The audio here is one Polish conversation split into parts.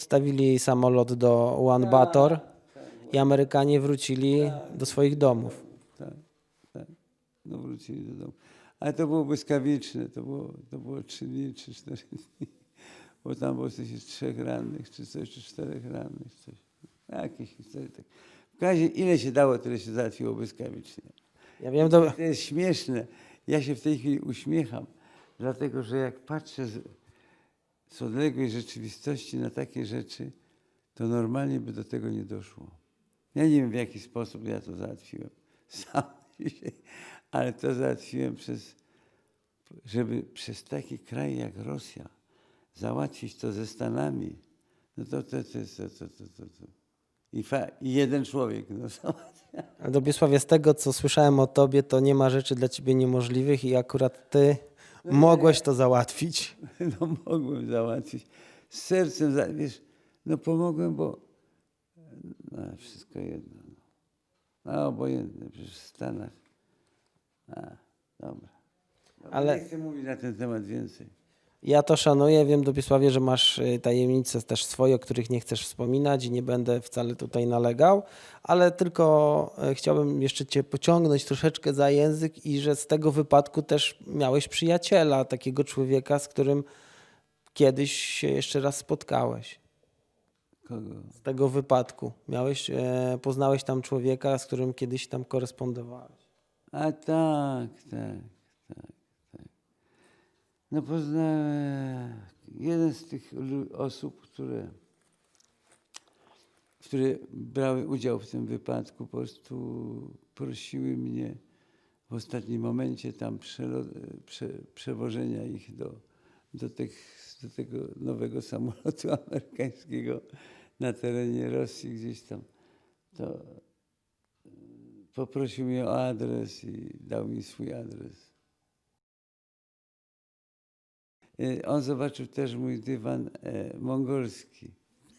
podstawili samolot do One Bator i Amerykanie wrócili do swoich domów. Tak, tak. No wrócili do domu. Ale to było błyskawiczne, to było, to było trzy dni, czy cztery dni. Bo tam było coś z trzech rannych, czy coś, czy czterech rannych, coś. Jakieś historie. Tak. W razie ile się dało, tyle się załatwiło błyskawicznie. Ja wiem, do... To jest śmieszne. Ja się w tej chwili uśmiecham, dlatego że jak patrzę z, z odległej rzeczywistości na takie rzeczy, to normalnie by do tego nie doszło. Ja nie wiem, w jaki sposób ja to załatwiłem sam dzisiaj, ale to załatwiłem przez, żeby przez taki kraj jak Rosja załatwić to ze Stanami, no to to, to, to, to, to, to, to. I, fa, I jeden człowiek no, Dobiesławie, z tego co słyszałem o tobie, to nie ma rzeczy dla ciebie niemożliwych i akurat ty mogłeś to załatwić. no mogłem załatwić. Z sercem, za- wiesz, no pomogłem, bo no, wszystko jedno. No. Obojętne, przecież w Stanach. A, dobra. dobra. Ale- Nie chcę mówić na ten temat więcej. Ja to szanuję, wiem Dobiesławie, że masz y, tajemnice też swoje, o których nie chcesz wspominać i nie będę wcale tutaj nalegał, ale tylko y, chciałbym jeszcze cię pociągnąć troszeczkę za język i że z tego wypadku też miałeś przyjaciela, takiego człowieka, z którym kiedyś się jeszcze raz spotkałeś. Kogo? Z tego wypadku miałeś, e, poznałeś tam człowieka, z którym kiedyś tam korespondowałeś. A tak, tak, tak, tak. No poznałem jeden z tych osób, które, które brały udział w tym wypadku, po prostu prosiły mnie w ostatnim momencie tam prze, przewożenia ich do, do, tych, do tego nowego samolotu amerykańskiego na terenie Rosji gdzieś tam. To poprosił mnie o adres i dał mi swój adres. On zobaczył też mój dywan e, mongolski,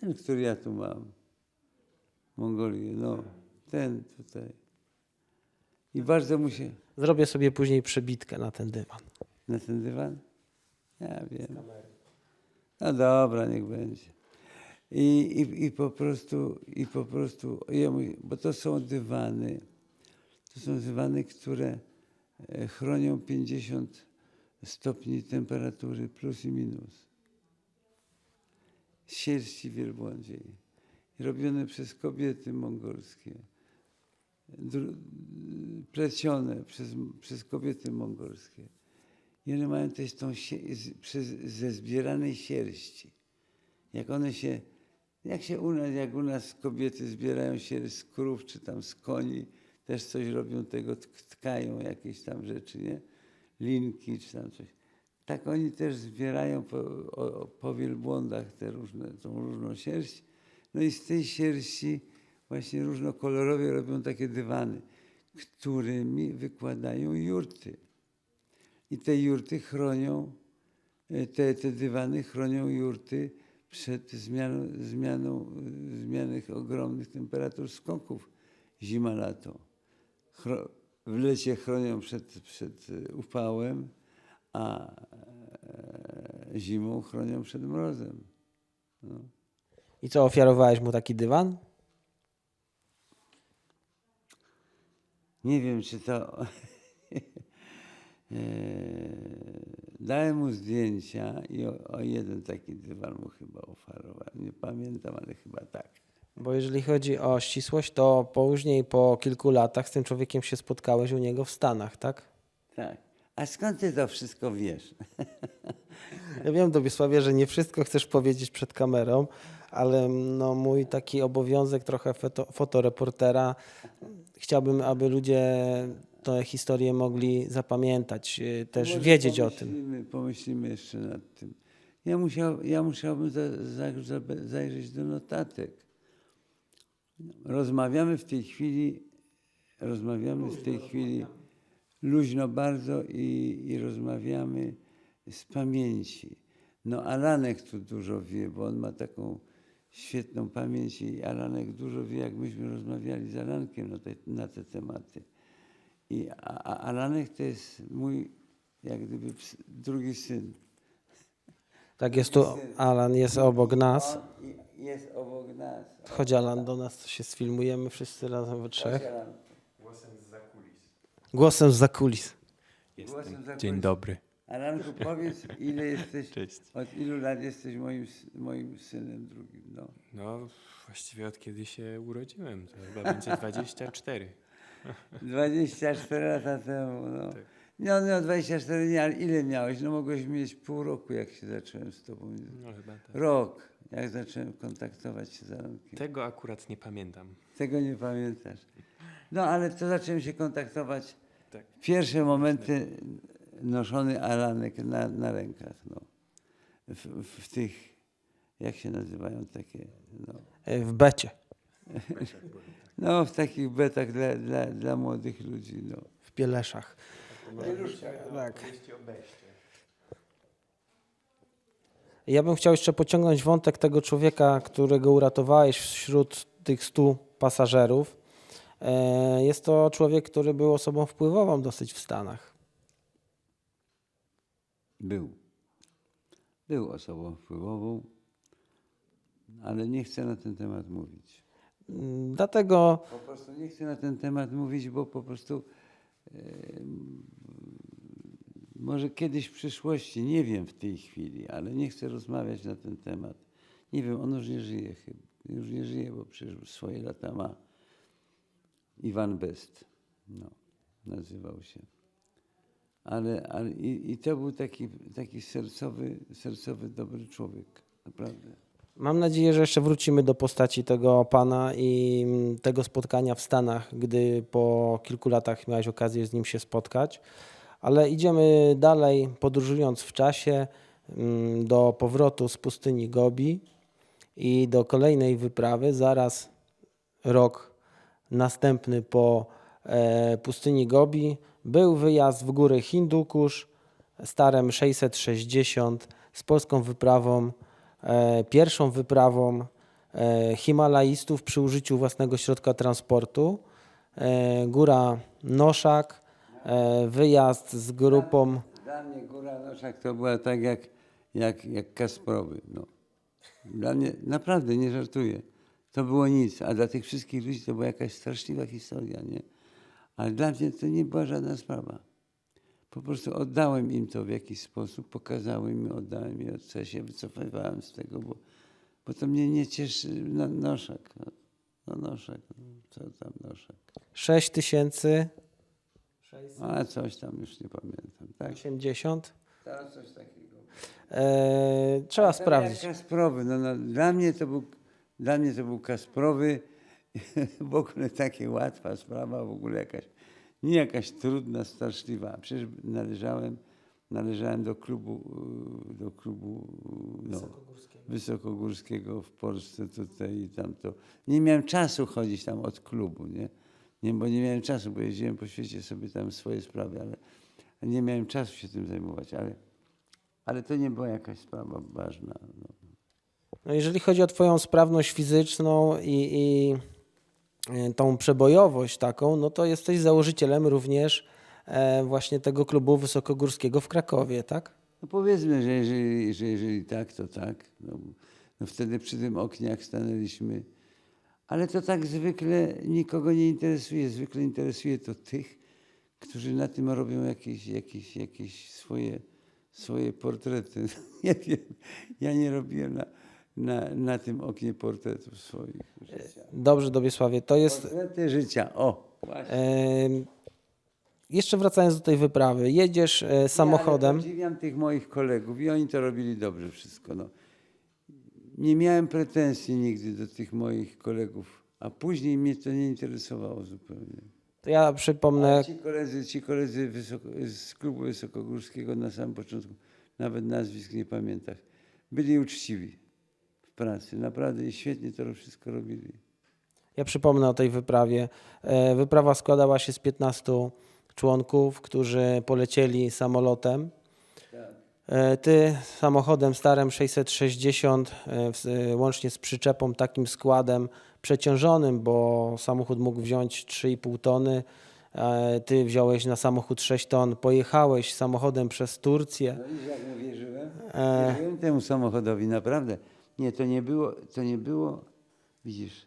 ten, który ja tu mam. Mongolię, no, ten tutaj. I bardzo mu się... Zrobię sobie później przebitkę na ten dywan. Na ten dywan? Ja wiem. No dobra, niech będzie. I, i, i po prostu, i po prostu, jemu, bo to są dywany, to są dywany, które e, chronią 50 stopni temperatury plus i minus. Sierści wielbłądziej. Robione przez kobiety mongolskie. Plecione przez, przez kobiety mongolskie. I one mają też tą przez, ze zbieranej sierści. Jak one się, jak się u nas, jak u nas kobiety zbierają sierść z krów czy tam z koni, też coś robią tego, tk- tkają jakieś tam rzeczy, nie? Linki czy tam coś. Tak oni też zbierają po, o, po wielbłądach te różne, tą różną sierść. No i z tej sierści właśnie różnokolorowie robią takie dywany, którymi wykładają jurty. I te jurty chronią, e, te, te dywany chronią jurty przed zmianą, zmianą e, zmiany ogromnych temperatur skoków zima-lato. W lecie chronią przed, przed e, upałem, a e, zimą chronią przed mrozem. No. I co, ofiarowałeś mu taki dywan? Nie wiem, czy to. Eee, Dałem mu zdjęcia i o, o jeden taki dywan mu chyba oferowałem. Nie pamiętam, ale chyba tak. Bo jeżeli chodzi o ścisłość, to później, po kilku latach z tym człowiekiem się spotkałeś u niego w Stanach, tak? Tak. A skąd ty to wszystko wiesz? Ja wiem, Dobiesławie, że nie wszystko chcesz powiedzieć przed kamerą, ale no, mój taki obowiązek trochę foto, fotoreportera, chciałbym, aby ludzie tę historię mogli zapamiętać, y, też Może wiedzieć o tym. Pomyślimy jeszcze nad tym. Ja, musiał, ja musiałbym za, za, za, zajrzeć do notatek. Rozmawiamy w tej chwili, rozmawiamy w tej chwili luźno bardzo i, i rozmawiamy z pamięci. No Alanek tu dużo wie, bo on ma taką świetną pamięć i Alanek dużo wie, jak myśmy rozmawiali z Alankiem na te, na te tematy. I, a, a Alanek to jest mój jak gdyby ps- drugi syn. Tak, jest tu Alan, jest obok nas. I- jest obok nas. Chodź Alan do nas, to się sfilmujemy wszyscy razem we trzech. Alan. Głosem z zakulis. Głosem za Dzień kulis. dobry. Alanku, powiedz, ile jesteś, Cześć. od ilu lat jesteś moim, moim synem drugim, no. No, właściwie od kiedy się urodziłem, to chyba będzie 24. 24 lata temu, no. Tak. No, no, 24 nie, ale ile miałeś? No mogłeś mieć pół roku, jak się zacząłem z tobą. No chyba tak. Rok, jak zacząłem kontaktować się z Alankiem. Tego akurat nie pamiętam. Tego nie pamiętasz. No, ale to zacząłem się kontaktować. Tak. Pierwsze momenty noszony Alanek na, na rękach, no. W, w, w tych, jak się nazywają takie, no. E, W becie. No, w takich betach dla, dla, dla młodych ludzi, no. W Pieleszach. Tak. Ja bym chciał jeszcze pociągnąć wątek tego człowieka, którego uratowałeś wśród tych stu pasażerów. E, Jest to człowiek, który był osobą wpływową dosyć w Stanach. Był. Był osobą wpływową, ale nie chcę na ten temat mówić. Mm, Dlatego Po prostu nie chcę na ten temat mówić, bo po prostu może kiedyś w przyszłości, nie wiem w tej chwili, ale nie chcę rozmawiać na ten temat. Nie wiem, on już nie żyje chyba. Już nie żyje, bo przecież swoje lata ma. Iwan Best, no, nazywał się. Ale, ale i, i to był taki, taki sercowy, sercowy, dobry człowiek, naprawdę. Mam nadzieję, że jeszcze wrócimy do postaci tego pana i mm, tego spotkania w Stanach, gdy po kilku latach miałeś okazję z nim się spotkać. Ale idziemy dalej, podróżując w czasie mm, do powrotu z pustyni Gobi i do kolejnej wyprawy. Zaraz rok następny po e, pustyni Gobi był wyjazd w góry Hindukusz, starem 660 z polską wyprawą, pierwszą wyprawą e, Himalajstów przy użyciu własnego środka transportu. E, góra Noszak, e, wyjazd z grupą. Dla mnie Góra Noszak to była tak jak, jak, jak Kasprowy. No. Dla mnie, naprawdę, nie żartuję. To było nic, a dla tych wszystkich ludzi to była jakaś straszliwa historia, nie? Ale dla mnie to nie była żadna sprawa. Po prostu oddałem im to w jakiś sposób, pokazałem im, oddałem im, co się wycofywałem z tego, bo, bo to mnie nie cieszy. No, noszak, no, no noszak, no, co tam noszak. 6080. A coś tam już nie pamiętam, tak? Teraz coś takiego. E, trzeba sprawdzić. Kasprowy. No, no, dla, mnie to był, dla mnie to był Kasprowy. W ogóle takie łatwa sprawa, w ogóle jakaś, nie jakaś trudna, straszliwa. Przecież należałem, należałem do klubu, y, do klubu no, wysokogórskiego w Polsce tutaj i tamto. Nie miałem czasu chodzić tam od klubu, nie? nie? Bo nie miałem czasu, bo jeździłem po świecie sobie tam swoje sprawy, ale nie miałem czasu się tym zajmować, ale, ale to nie była jakaś sprawa ważna. No. No jeżeli chodzi o Twoją sprawność fizyczną i, i tą przebojowość taką, no to jesteś założycielem również e, właśnie tego klubu wysokogórskiego w Krakowie, tak? No powiedzmy, że jeżeli, że jeżeli tak, to tak. No, no wtedy przy tym oknie, stanęliśmy. Ale to tak zwykle nikogo nie interesuje. Zwykle interesuje to tych, którzy na tym robią jakieś, jakieś, jakieś swoje, swoje portrety. Nie wiem, ja nie robiłem na, na, na tym oknie portretów swoich. Życia. Dobrze, Dobiesławie, to jest... Portrety życia, o, właśnie. E, jeszcze wracając do tej wyprawy, jedziesz e, samochodem. Ja podziwiam tych moich kolegów i oni to robili dobrze wszystko. No. Nie miałem pretensji nigdy do tych moich kolegów, a później mnie to nie interesowało zupełnie. To ja przypomnę, Ale ci koledzy, ci koledzy wysoko, z klubu wysokogórskiego na samym początku, nawet nazwisk nie pamiętam, byli uczciwi w pracy. Naprawdę i świetnie to wszystko robili. ja przypomnę o tej wyprawie. E, Wyprawa składała się z 15 członków, którzy polecieli samolotem. E, Ty samochodem starym 660, e, łącznie z przyczepą, takim składem przeciążonym, bo samochód mógł wziąć 3,5 tony, ty wziąłeś na samochód 6 ton, pojechałeś samochodem przez Turcję. No i jak mu wierzyłem? Wierzyłem temu samochodowi, naprawdę. Nie, to nie było, to nie było, widzisz,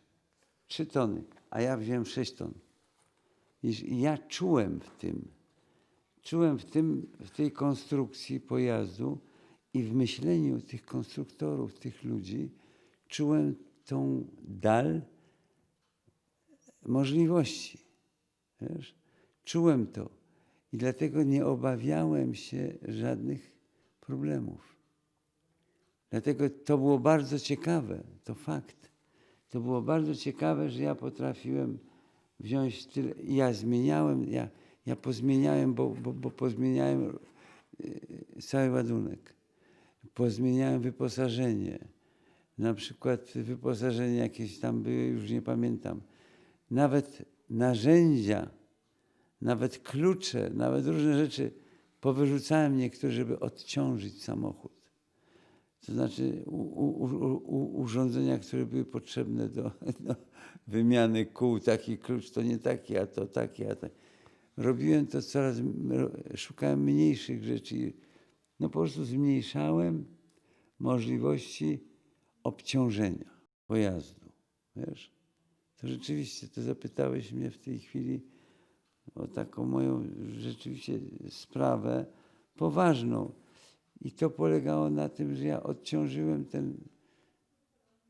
trzy tony, a ja wziąłem sześć ton. Widzisz, ja czułem w tym, czułem w tym, w tej konstrukcji pojazdu i w myśleniu tych konstruktorów, tych ludzi, czułem tą dal możliwości. Wiesz? Czułem to i dlatego nie obawiałem się żadnych problemów. Dlatego to było bardzo ciekawe, to fakt. To było bardzo ciekawe, że ja potrafiłem wziąć tyle. Ja zmieniałem, ja, ja pozmieniałem, bo, bo, bo pozmieniałem e, cały ładunek. Pozmieniałem wyposażenie. Na przykład wyposażenie jakieś tam były, już nie pamiętam. Nawet narzędzia, nawet klucze, nawet różne rzeczy powyrzucałem niektóre, żeby odciążyć samochód. To znaczy u, u, u, urządzenia, które były potrzebne do, wymiany kół, taki klucz to nie taki, a to taki, a tak. Robiłem to coraz, szukałem mniejszych rzeczy. No po prostu zmniejszałem możliwości obciążenia pojazdu. Wiesz? To rzeczywiście, to zapytałeś mnie w tej chwili o taką moją rzeczywiście sprawę poważną. I to polegało na tym, że ja odciążyłem ten,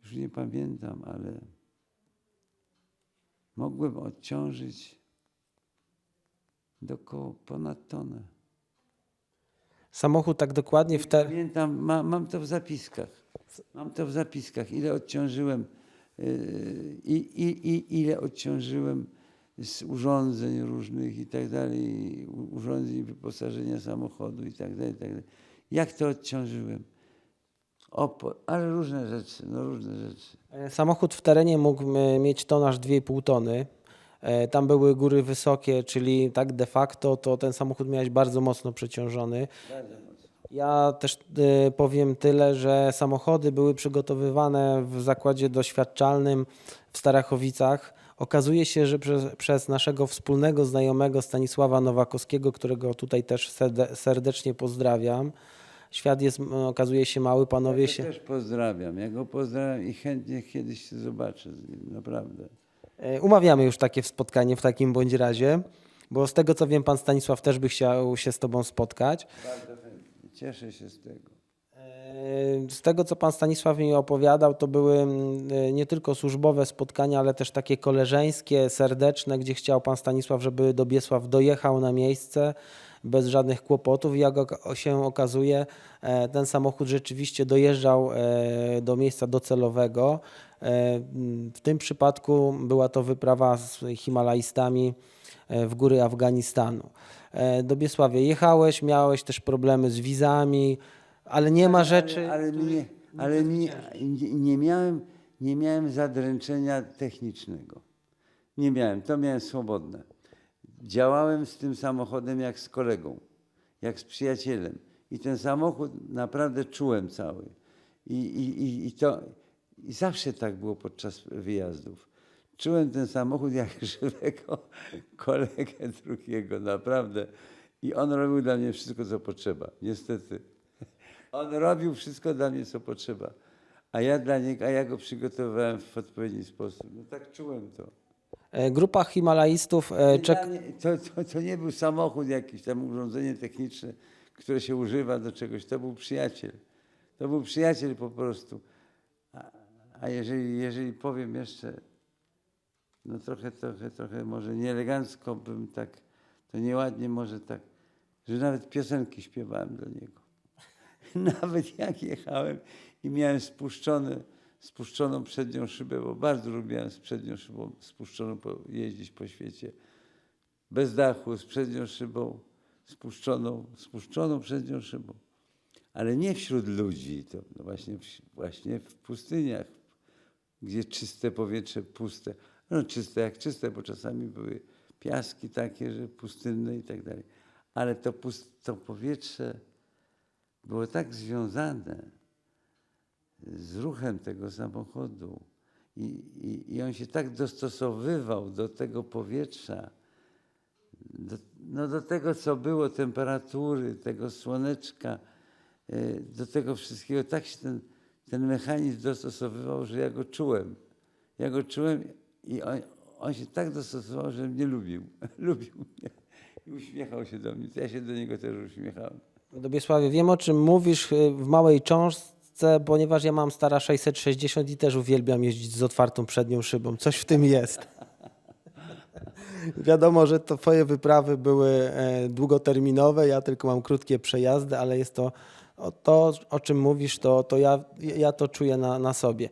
już nie pamiętam, ale mogłem odciążyć do koło ponad tonę. Samochód tak dokładnie w te... Pamiętam, ma, mam to w zapiskach. Mam to w zapiskach, ile odciążyłem yy, i, i, i ile odciążyłem z urządzeń różnych i tak dalej, urządzeń wyposażenia samochodu i tak dalej, i tak dalej. Jak to odciążyłem? Opo, ale różne rzeczy, no różne rzeczy. E, Samochód w terenie mógł mieć tonaż 2,5 tony. E, Tam były góry wysokie, czyli tak de facto to ten samochód miałeś bardzo mocno przeciążony. Bardzo mocno. Ja też e, powiem tyle, że samochody były przygotowywane w zakładzie doświadczalnym w Starachowicach. Okazuje się, że przez, przez naszego wspólnego znajomego Stanisława Nowakowskiego, którego tutaj też serde- serdecznie pozdrawiam. Świat jest, okazuje się, mały, panowie Ja się. też pozdrawiam. Ja go pozdrawiam i chętnie kiedyś się zobaczę z nim, naprawdę. E, Umawiamy już takie spotkanie w takim bądź razie, bo z tego co wiem, pan Stanisław też by chciał się z tobą spotkać. Bardzo chętnie. Cieszę się z tego. E, Z tego, co pan Stanisław mi opowiadał, to były e, nie tylko służbowe spotkania, ale też takie koleżeńskie, serdeczne, gdzie chciał pan Stanisław, żeby Dobiesław dojechał na miejsce bez żadnych kłopotów. Jak się okazuje, e, ten samochód rzeczywiście dojeżdżał e, do miejsca docelowego. E, W tym przypadku była to wyprawa z Himalajstami w góry Afganistanu. E, Dobiesławie, jechałeś, miałeś też problemy z wizami, ale nie ma rzeczy. Ale, ale, mnie, ale nie, nie, miałem, nie miałem zadręczenia technicznego. Nie miałem, to miałem swobodne. Działałem z tym samochodem jak z kolegą, jak z przyjacielem. I ten samochód naprawdę czułem cały. I, i, i, i to i zawsze tak było podczas wyjazdów. Czułem ten samochód jak żywego kolegę drugiego, naprawdę. I on robił dla mnie wszystko, co potrzeba, niestety. On robił wszystko dla mnie, co potrzeba. A ja dla niego, a ja go przygotowywałem w odpowiedni sposób. No tak czułem to. E, Grupa Himalajstów e, czek... Dla mnie To, to, to nie był samochód, jakieś tam urządzenie techniczne, które się używa do czegoś. To był przyjaciel. To był przyjaciel po prostu. A, a jeżeli, jeżeli powiem jeszcze, no trochę, trochę, trochę może nieelegancko bym tak, to nieładnie może tak, że nawet piosenki śpiewałem dla niego. Nawet jak jechałem i miałem spuszczone, spuszczoną przednią szybę, bo bardzo lubiłem z przednią szybą spuszczoną po, jeździć po świecie. Bez dachu, z przednią szybą, spuszczoną, spuszczoną przednią szybą. Ale nie wśród ludzi, to no właśnie, właśnie w pustyniach, gdzie czyste powietrze, puste. No czyste jak czyste, bo czasami były piaski takie, że pustynne i tak dalej. Ale to, pust, to powietrze było tak związane z ruchem tego samochodu i, i, i on się tak dostosowywał do tego powietrza, do, no do tego, co było, temperatury, tego słoneczka, y, do tego wszystkiego, tak się ten, ten mechanizm dostosowywał, że ja go czułem. Ja go czułem i on, on się tak dostosował, że mnie lubił. lubił mnie i uśmiechał się do mnie. Ja się do niego też uśmiechałem. Dobiesławie, wiem o czym mówisz y, w małej cząstce, ponieważ ja mam stara 660 i też uwielbiam jeździć z otwartą przednią szybą. Coś w tym jest. Wiadomo, że to twoje wyprawy były e, długoterminowe, ja tylko mam krótkie przejazdy, ale jest to o, to o czym mówisz, to, to ja, ja to czuję na, na sobie.